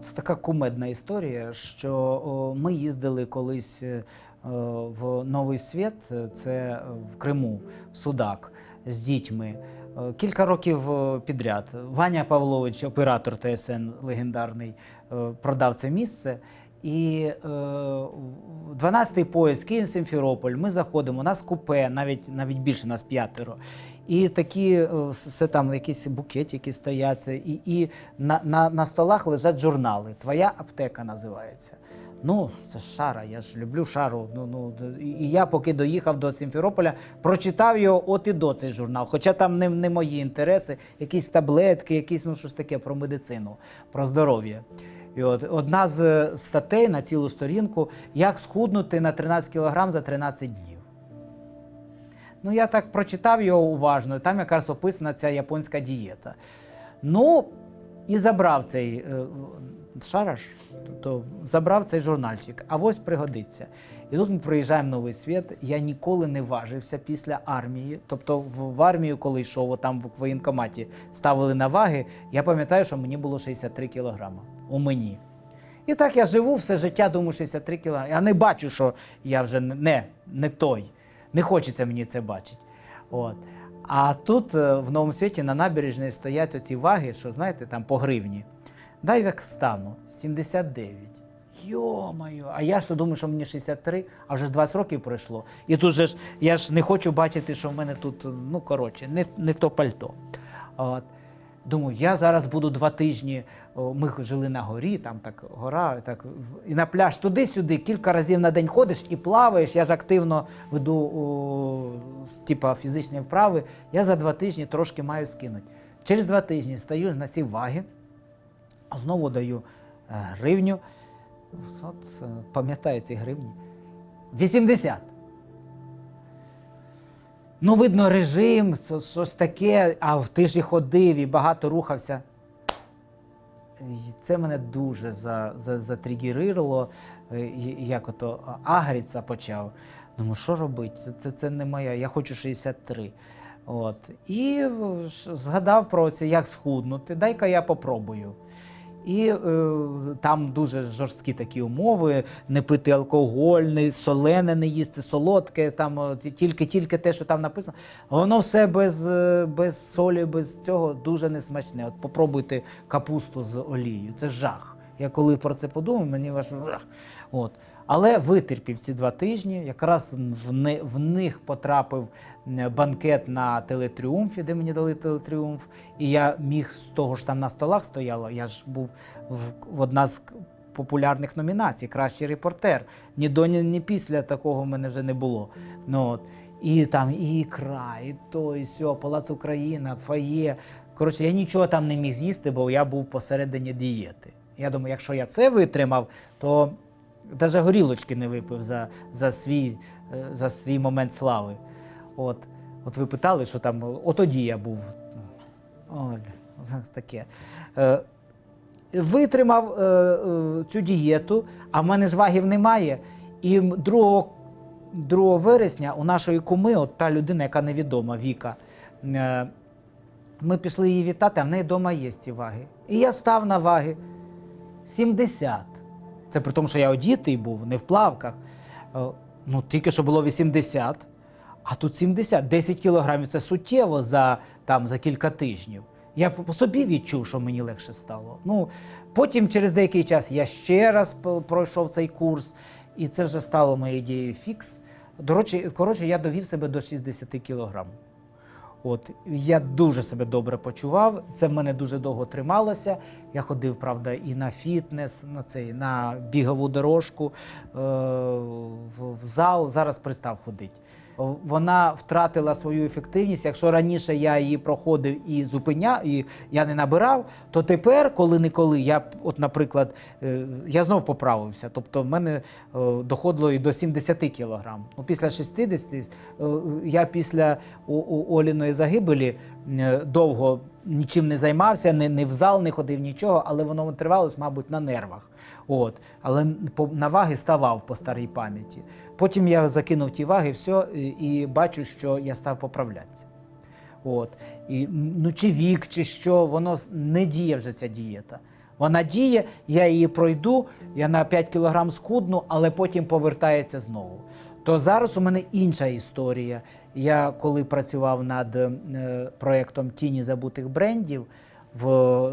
Це така кумедна історія, що ми їздили колись е, в Новий Світ, е, це в Криму, в Судак, з дітьми. Е, Кілька років е, підряд. Ваня Павлович, оператор ТСН легендарний, е, продав це місце. І е, 12-й поїзд Київ Симферополь. Ми заходимо, у нас купе, навіть навіть більше нас п'ятеро. І такі е, все там якісь букетики стоять, і, і на, на, на столах лежать журнали. Твоя аптека називається. Ну, це шара, я ж люблю шару. Ну, ну, і і я, поки доїхав до Сімферополя, прочитав його от і до цей журнал. Хоча там не, не мої інтереси, якісь таблетки, якісь ну, щось таке про медицину, про здоров'я. І от одна з е, статей на цілу сторінку як схуднути на 13 кг за 13 днів. Ну, я так прочитав його уважно, там якраз описана ця японська дієта. Ну, і забрав цей е, шараш, тобто забрав цей журнальчик, а ось пригодиться. І тут ми приїжджаємо в новий світ. Я ніколи не важився після армії. Тобто, в, в армію, коли йшов, там в воєнкоматі ставили на ваги, я пам'ятаю, що мені було 63 кілограма. У мені. І так я живу все життя, думаю, 63 кілограми. Я не бачу, що я вже не, не той. Не хочеться мені це бачити. От. А тут е, в новому світі на набережній стоять оці ваги, що знаєте, там по гривні. Дай як стану 79. Йо-моє, а я ж то думаю, що мені 63, а вже ж 20 років пройшло. І тут же ж я ж не хочу бачити, що в мене тут, ну коротше, не, не то пальто. От. Думаю, я зараз буду два тижні. Ми жили на горі, там так гора, так і на пляж туди-сюди, кілька разів на день ходиш і плаваєш. Я ж активно веду о, фізичні вправи. Я за два тижні трошки маю скинути. Через два тижні стаю на ці ваги, знову даю е, гривню. От е, пам'ятаю ці гривні. 80. Ну, видно, режим, щось таке, а в ти ж і ходив і багато рухався. Це мене дуже за, е, як ото агріться почав. Думаю, що робити? Це, це, це не моя, я хочу 63. От. І згадав про це, як схуднути. Дай-ка я попробую. І е, там дуже жорсткі такі умови: не пити алкоголь, не солене, не їсти солодке, там е, тільки, тільки те, що там написано. Воно все без, е, без солі, без цього дуже несмачне. От попробуйте капусту з олією. Це жах. Я коли про це подумав, мені. От. Але витерпів ці два тижні. Якраз в, не, в них потрапив банкет на телетріумфі, де мені дали телетріумф. І я міг з того ж там на столах стояло. Я ж був в, в одна з популярних номінацій Кращий репортер. Ні до, ні, ні після такого в мене вже не було. Ну, от. І там і ікра, і то, і сьо, Палац Україна, фає. Коротше, я нічого там не міг з'їсти, бо я був посередині дієти. Я думаю, якщо я це витримав, то навіть горілочки не випив за, за, свій, е, за свій момент слави. От, от ви питали, що там, от тоді я був. Оль, таке. Е, витримав е, цю дієту, а в мене ж вагів немає. І 2, 2 вересня у нашої куми, от та людина, яка невідома, Віка, ми пішли її вітати, а в неї вдома є ці ваги. І я став на ваги 70. Це при тому, що я одітий був, не в плавках. Е, Ну, тільки що було 80, а тут 70. 10 кілограмів це суттєво за, там, за кілька тижнів. Я по собі відчув, що мені легше стало. Ну, потім, через деякий час, я ще раз пройшов цей курс, і це вже стало моєю ідеєю фікс. Коротше, коротше, я довів себе до 60 кілограм. От я дуже себе добре почував. Це в мене дуже довго трималося. Я ходив, правда, і на фітнес, на цей на бігову дорожку, е, в, зал. Зараз пристав ходити. Вона втратила свою ефективність. Якщо раніше я її проходив і зупиняв, і я не набирав, то тепер, коли-неколи, я, от, наприклад, е, я знов поправився. Тобто в мене е, доходило і до 70 кілограм. Ну, після 60 е, я після Оліної загибелі довго нічим не займався, не, не в зал не ходив нічого, але воно тривалось, мабуть, на нервах. От. Але на ваги ставав по старій пам'яті. Потім я закинув ті ваги, все, і, бачу, що я став поправлятися. От. І, ну, чи вік, чи що, воно не діє вже ця дієта. Вона діє, я її пройду, я на 5 кілограм скудну, але потім повертається знову. То зараз у мене інша історія. Я коли працював над е, проєктом Тіні забутих брендів в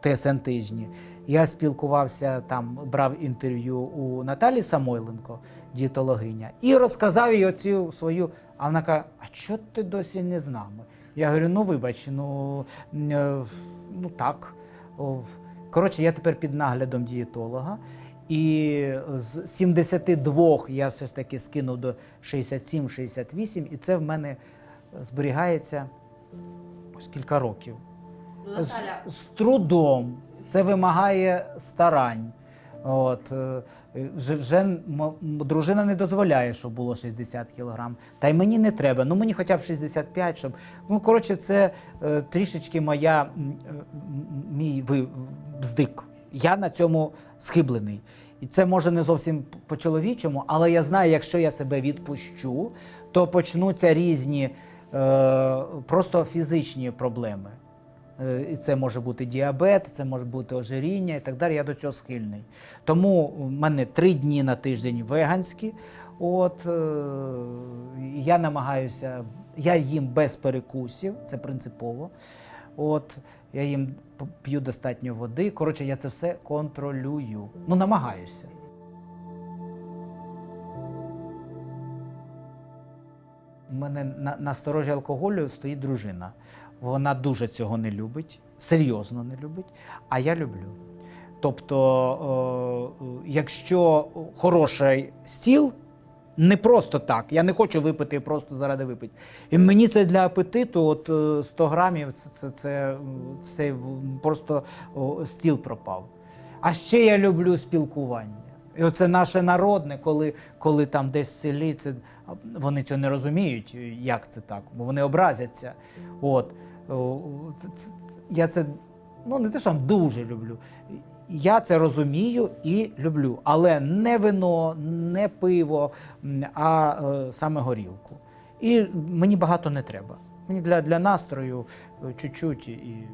ТСН тижні, я спілкувався там, брав інтерв'ю у Наталі Самойленко, дієтологиня, і розказав їй оцю свою. А вона каже: А чого ти досі не з нами? Я говорю: ну вибач, ну, е, ну так. Коротше, я тепер під наглядом дієтолога. І з 72 я все ж таки скинув до 67-68, і це в мене зберігається ось кілька років. З, Наталя, з трудом. Це вимагає старань. От, е, вже, дружина не дозволяє, щоб було 60 кілограм. Та й мені не треба. Ну мені хоча б 65, щоб. Ну, коротше, це е, трішечки моя е, мій ви, бздик. Я на цьому схиблений. І це може не зовсім по-чоловічому, але я знаю, якщо я себе відпущу, то почнуться різні е, просто фізичні проблеми. Е, І це може бути діабет, це може бути ожиріння і так далі. Я до цього схильний. Тому в мене три дні на тиждень веганські. От е, я намагаюся, я їм без перекусів, це принципово. От я їм п'ю достатньо води. Коротше, я це все контролюю. Ну, намагаюся. У мене на, на сторожі алкоголю стоїть дружина. Вона дуже цього не любить, серйозно не любить, а я люблю. Тобто, е, е, якщо хороший стіл, не просто так, я не хочу випити просто заради випити. І мені це для апетиту, от е, 100 грамів, це, це, це, це просто стіл пропав. А ще я люблю спілкування. І оце наше народне, коли, коли там десь в селі це, вони цього не розуміють, як це так, бо вони образяться. От, я це ну, не те, що там дуже люблю. Я це розумію і люблю, але не вино, не пиво, а е, саме горілку. І мені багато не треба. Мені для, для настрою е, чуть-чуть і.